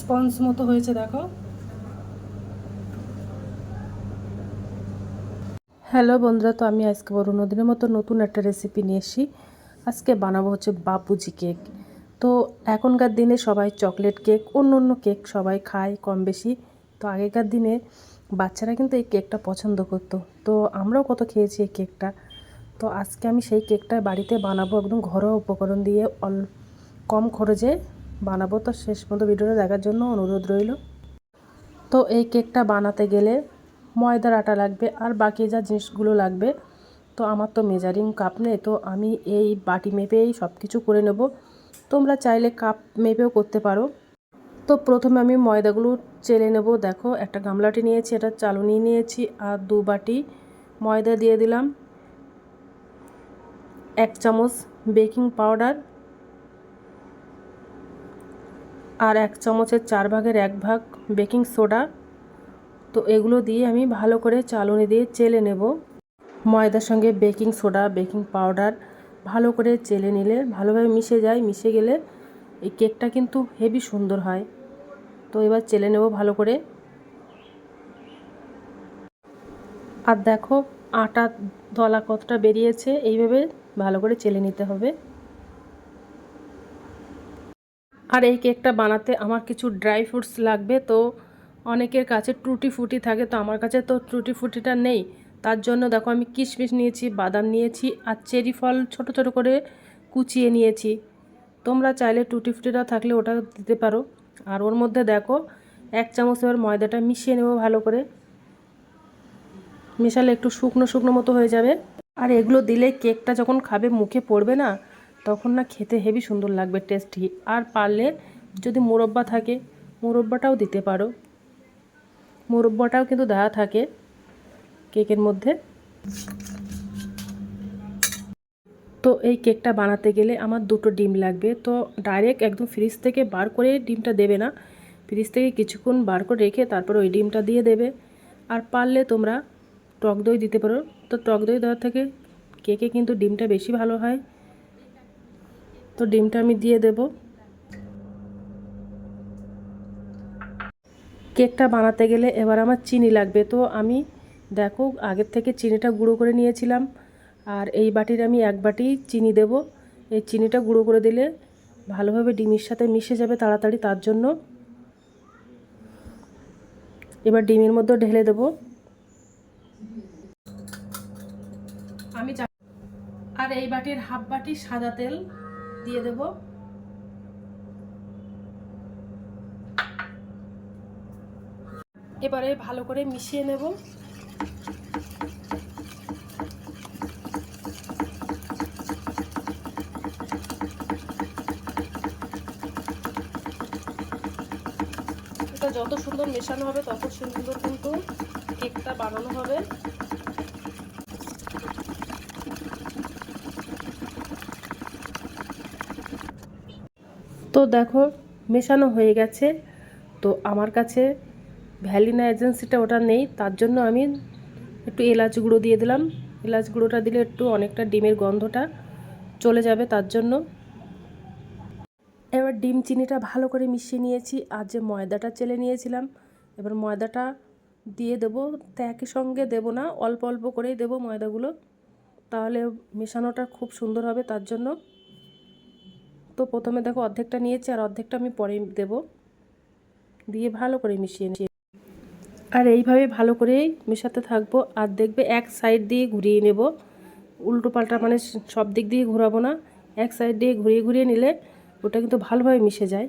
Sponge মতো হয়েছে, দেখো। হ্যালো বন্ধুরা, তো আমি আজকে বড় নদীর মতো নতুন একটা রেসিপি নিয়ে এসেছি। আজকে বানাবো হচ্ছে বাপুজি কেক। তো এখনকার দিনে সবাই চকলেট কেক অন্য অন্য কেক সবাই খায় কম বেশি। তো আগেকার দিনে বাচ্চারা কিন্তু এই কেকটা পছন্দ করতো। তো আমরাও কত খেয়েছি এই কেকটা তো আজকে আমি সেই কেকটা বাড়িতে বানাবো একদম ঘরোয়া উপকরণ দিয়ে, অল কম খরচে। বানাবো। তো শেষ পর্যন্ত ভিডিওটা দেখার জন্য অনুরোধ রইল। তো এই কেকটা বানাতে গেলে ময়দার আটা লাগবে আর বাকি যা জিনিসগুলো লাগবে, তো আমার তো মেজারিং কাপ নেই, তো আমি এই বাটি মেপেই সব কিছু করে নেব। তোমরা চাইলে কাপ মেপেও করতে পারো। তো প্রথমে আমি ময়দাগুলো চেলে নেব। দেখো, একটা গামলাটি নিয়েছি এটা চালুনি নিয়েছি আর দু বাটি ময়দা দিয়ে দিলাম। এক চামচ বেকিং পাউডার আর এক চামচের চার ভাগের এক ভাগ বেকিং সোডা। তো এগুলো দিয়ে আমি ভালো করে চালুনি দিয়ে চেলে নেব। ময়দার সঙ্গে বেকিং সোডা, বেকিং পাউডার ভালো করে চেলে নিলে ভালোভাবে মিশে যায়। মিশে গেলে এই কেকটা কিন্তু হেভি সুন্দর হয়। তো এবার চেলে নেব ভালো করে। আর দেখো আটা, দলা কতটা বেরিয়েছে, এইভাবে ভালো করে চেলে নিতে হবে। আর এই কেকটা বানাতে আমার কিছু ড্রাই ফ্রুটস লাগবে, তো অনেকের কাছে ট্রুটি ফুটি থাকে, তো আমার কাছে তো ট্রুটি ফুটিটা নেই। তার জন্য দেখো আমি কিশমিশ নিয়েছি, বাদাম নিয়েছি আর চেরি ফল ছোট ছোট করে কুচিয়ে নিয়েছি। তোমরা চাইলে টুটি ফুটিটা থাকলে ওটা দিতে পারো। আর ওর মধ্যে দেখো এক চামচ এবার ময়দাটা মিশিয়ে নেব ভালো করে। মেশালে একটু শুকনো শুকনো মতো হয়ে যাবে। আর এগুলো দিলে কেকটা যখন খাবে মুখে পড়বে না তখন না খেতে হেভি সুন্দর লাগবে টেস্টি আর পারলে যদি মোরব্বা থাকে, মোরব্বাটাও দিতে পারো। মোরব্বাটাও কিন্তু দেওয়া থাকে কেকের মধ্যে। তো এই কেকটা বানাতে গেলে আমার দুটো ডিম লাগবে। তো ডাইরেক্ট একদম ফ্রিজ থেকে বার করে ডিমটা দেবে না। ফ্রিজ থেকে কিছুক্ষণ বার করে রেখে তারপর ওই ডিমটা দিয়ে দেবে। আর পারলে তোমরা টক দই দিতে পারো। তো টক দই দেওয়ার থেকে কেকে কিন্তু ডিমটা বেশি ভালো হয়। তো ডিমটা আমি দিয়ে দেব। কেকটা বানাতে গেলে এবার আমার চিনি লাগবে। তো আমি দেখো, আগের থেকে চিনিটা গুঁড়ো করে নিয়েছিলাম। আর এই বাটির আমি এক বাটি চিনি দেব। এই চিনিটা গুঁড়ো করে দিলে ভালোভাবে ডিমের সাথে মিশে যাবে তাড়াতাড়ি, তার জন্য। এবার ডিমের মধ্যে ঢেলে দেব। আমি আর এই বাটির হাফ বাটি সাদা তেল। দিয়ে দেব। এবারে ভালো করে মিশিয়ে নেব। এটা যত সুন্দর মেশানো হবে, তত সুন্দর কিন্তু কেকটা বানানো হবে। দেখো, মেশানো হয়ে গেছে। তো আমার কাছে ভ্যালিনা এজেন্সিটা ওটা নেই, তার জন্য আমি একটু এলাচ গুঁড়ো দিয়ে দিলাম। এলাচ গুঁড়োটা দিলে একটু অনেকটা ডিমের গন্ধটা চলে যাবে তার জন্য। এবার ডিম চিনিটা ভালো করে মিশিয়ে নিয়েছি, আর যে ময়দাটা চেলে নিয়েছিলাম, এবার ময়দাটা দিয়ে দেবো। তো একই সঙ্গে দেবো না, অল্প অল্প করেই দেবো ময়দাগুলো। তাহলে মেশানোটা খুব সুন্দর হবে তার জন্য। তো প্রথমে দেখো অর্ধেকটা নিয়েছি আর অর্ধেকটা আমি পরে দেব। দিয়ে ভালো করে মিশিয়ে নিয়ে আর এইভাবে ভালো করেই মেশাতে থাকব। আর দেখবে এক সাইড দিয়ে ঘুরিয়ে নেব। উল্টো পাল্টা মানে সব দিক দিয়ে ঘোরাবো না। এক সাইড দিয়ে ঘুরিয়ে ঘুরিয়ে নিলে ওটা কিন্তু ভালোভাবে মিশে যায়।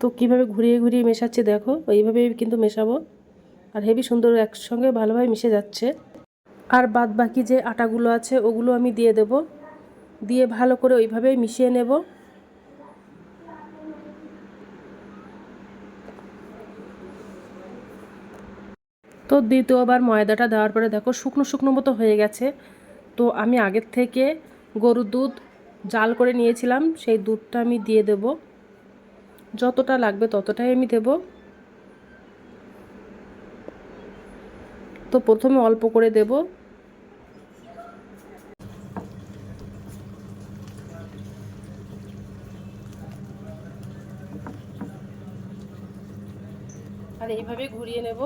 তো কীভাবে ঘুরিয়ে ঘুরিয়ে মেশাচ্ছে দেখো এইভাবে কিন্তু মেশাবো। আর হেভি সুন্দর একসঙ্গে ভালোভাবে মিশে যাচ্ছে। আর বাদ বাকি যে আটাগুলো আছে ওগুলো আমি দিয়ে দেব। দিয়ে ভালো করে ওইভাবে মিশিয়ে নেব। তো দ্বিতীয়বার ময়দাটা দেওয়ার পরে দেখো শুকনো শুকনো মতো হয়ে গেছে। তো আমি আগের থেকে গরুর দুধ জাল করে নিয়েছিলাম, সেই দুধটা আমি দিয়ে দেব। যতটা লাগবে ততটাই আমি দেব। তো প্রথমে অল্প করে দেব। আর এইভাবে ঘুরিয়ে নেব।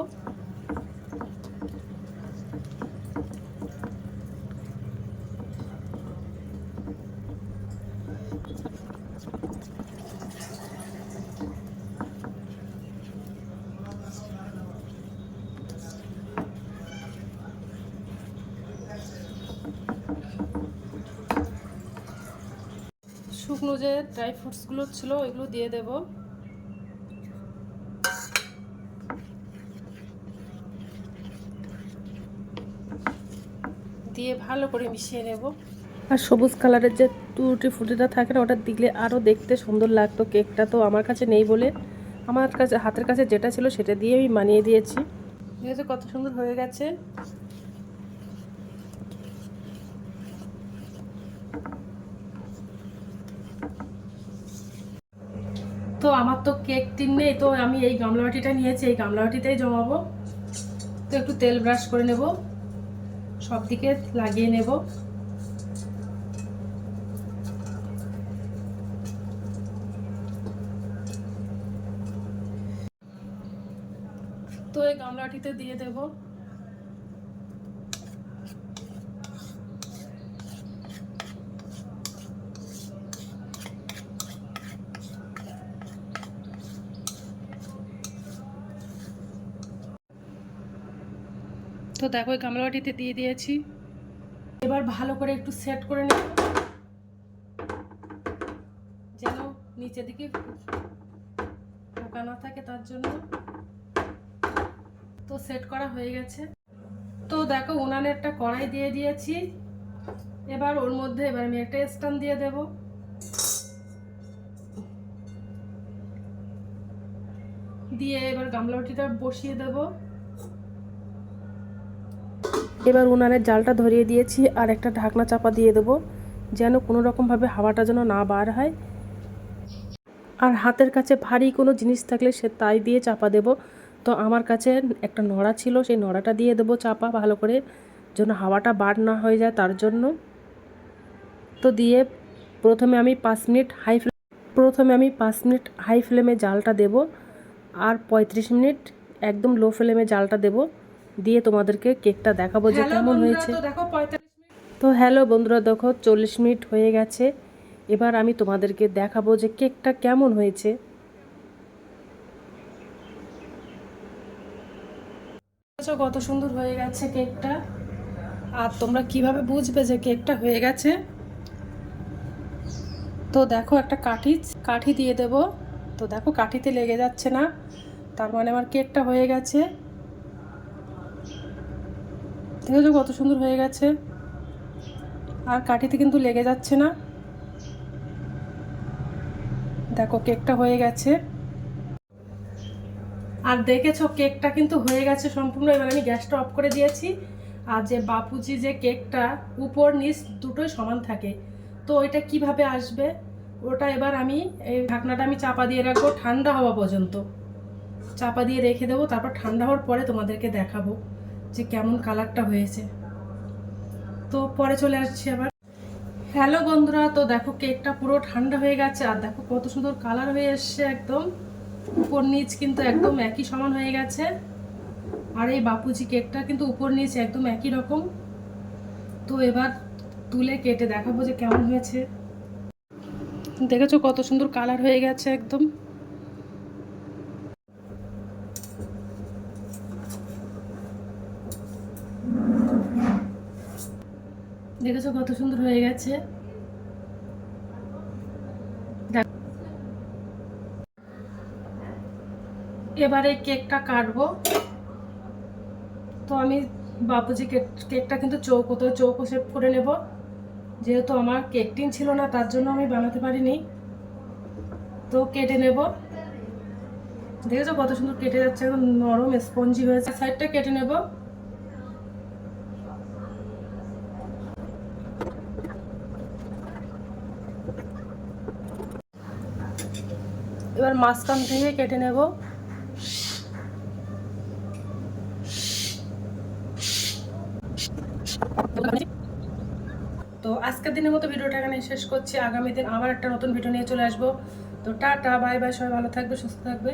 শুকনো যে ড্রাই ফ্রুটসগুলো ছিল ওইগুলো দিয়ে দেব। দিয়ে ভালো করে মিশিয়ে নেব। আর সবুজ কালারের যে টুটি ফুটিটা থাকে না ওটা দিলে আরও দেখতে সুন্দর লাগতো। কেকটা তো আমার কাছে নেই বলে আমার কাছে হাতের কাছে যেটা ছিল সেটা দিয়ে আমি মানিয়ে দিয়েছি। দেখেছ কত সুন্দর হয়ে গেছে। তো আমার তো কেক টিন নেই তো আমি এই গামলাবাটিটা নিয়েছি এই গামলাবাটিতেই জমাবো। তো একটু তেল ব্রাশ করে নেব। সব দিকে লাগিয়ে নেব। তো এই গামলাটিতে দিয়ে দেব। তো দেখো, এই গামলাটিতে দিয়ে দিয়েছি। এবার ভালো করে একটু সেট করে নেব। যেন নিচে দিকে পোকা না থাকে তার জন্য। তো সেট করা হয়ে গেছে। তো দেখো, উনানে একটা কড়াই দিয়ে দিয়েছি। এবার ওর মধ্যে এবার আমি একটা স্ট্যান্ড দিয়ে দেব। দিয়ে এবার গামলাটিটা বসিয়ে দেব। এবার উনানের জালটা ধরিয়ে দিয়েছি আর একটা ঢাকনা চাপা দিয়ে দেবো, যেন কোনো রকমভাবে হাওয়াটা যেন না বার হয়। আর হাতের কাছে ভারী কোনো জিনিস থাকলে সে তাই দিয়ে চাপা দেব। তো আমার কাছে একটা নড়া ছিল, সেই নড়াটা দিয়ে দেবো চাপা ভালো করে, যেন হাওয়াটা বার না হয়ে যায় তার জন্য। তো দিয়ে প্রথমে আমি পাঁচ মিনিট হাই প্রথমে আমি পাঁচ মিনিট হাই ফ্লেমে জালটা দেব, আর পঁয়ত্রিশ মিনিট একদম লো ফ্লেমে জালটা দেব। দিয়ে তোমাদেরকে কেকটা দেখাবো যে কেমন হয়েছে। তো হ্যালো বন্ধুরা দেখো চল্লিশ মিনিট হয়ে গেছে। এবার আমি তোমাদেরকে দেখাবো যে কেকটা কেমন হয়েছে। কত সুন্দর হয়ে গেছে কেকটা? আর তোমরা কীভাবে বুঝবে যে কেকটা হয়ে গেছে? তো দেখো একটা কাঠি কাঠি দিয়ে দেব। তো দেখো কাঠিতে লেগে যাচ্ছে না। তার মানে আমার কেকটা হয়ে গেছে। দেখেছ কত সুন্দর হয়ে গেছে। আর কাঠিতে কিন্তু লেগে যাচ্ছে না। দেখো কেকটা হয়ে গেছে। আর দেখেছ কেকটা কিন্তু হয়ে গেছে সম্পূর্ণ, এবার আমি গ্যাসটা অফ করে দিয়েছি। আর যে বাপুজি যে কেকটা, উপর, নিচ দুটোই সমান থাকে। তো ওইটা কীভাবে আসবে? ওটা এবার আমি এই ঢাকনাটা আমি চাপা দিয়ে রাখব ঠান্ডা হওয়া পর্যন্ত। চাপা দিয়ে রেখে দেবো, তারপর ঠান্ডা হওয়ার পরে তোমাদেরকে দেখাবো। যে কেমন কালারটা হয়েছে। তো পরে চলে আসছি আবার। হ্যালো বন্ধুরা, তো দেখো কেকটা পুরো ঠান্ডা হয়ে গেছে, আর দেখো কত সুন্দর কালার হয়ে এসছে একদম। উপর নিচ কিন্তু একদম একই সমান হয়ে গেছে। আর এই বাপুজি কেকটা কিন্তু উপর নিচ একদম একই রকম। তো এবার তুলে কেটে দেখাবো যে কেমন হয়েছে। দেখেছ কত সুন্দর কালার হয়ে গেছে একদম। দেখেছ কত সুন্দর হয়ে গেছে? এবারে কেকটা কাটবো। তো আমি বাপুজি কেক কেকটা কিন্তু চৌকো তো চৌকো শেপ করে নেব। যেহেতু আমার কেক টিন ছিল না, তার জন্য আমি বানাতে পারিনি। তো কেটে নেব। দেখেছ কত সুন্দর কেটে যাচ্ছে নরম স্পঞ্জি হয়েছে। সাইডটা কেটে নেব। এবার মাঝখান থেকে কেটে নেব। তো আজকের দিনের মতো ভিডিওটা এখানে শেষ করছি। আগামী দিন আবার একটা নতুন ভিডিও নিয়ে চলে আসব। তো টাটা, বাই বাই, সবাই ভালো থাকবে, সুস্থ থাকবে।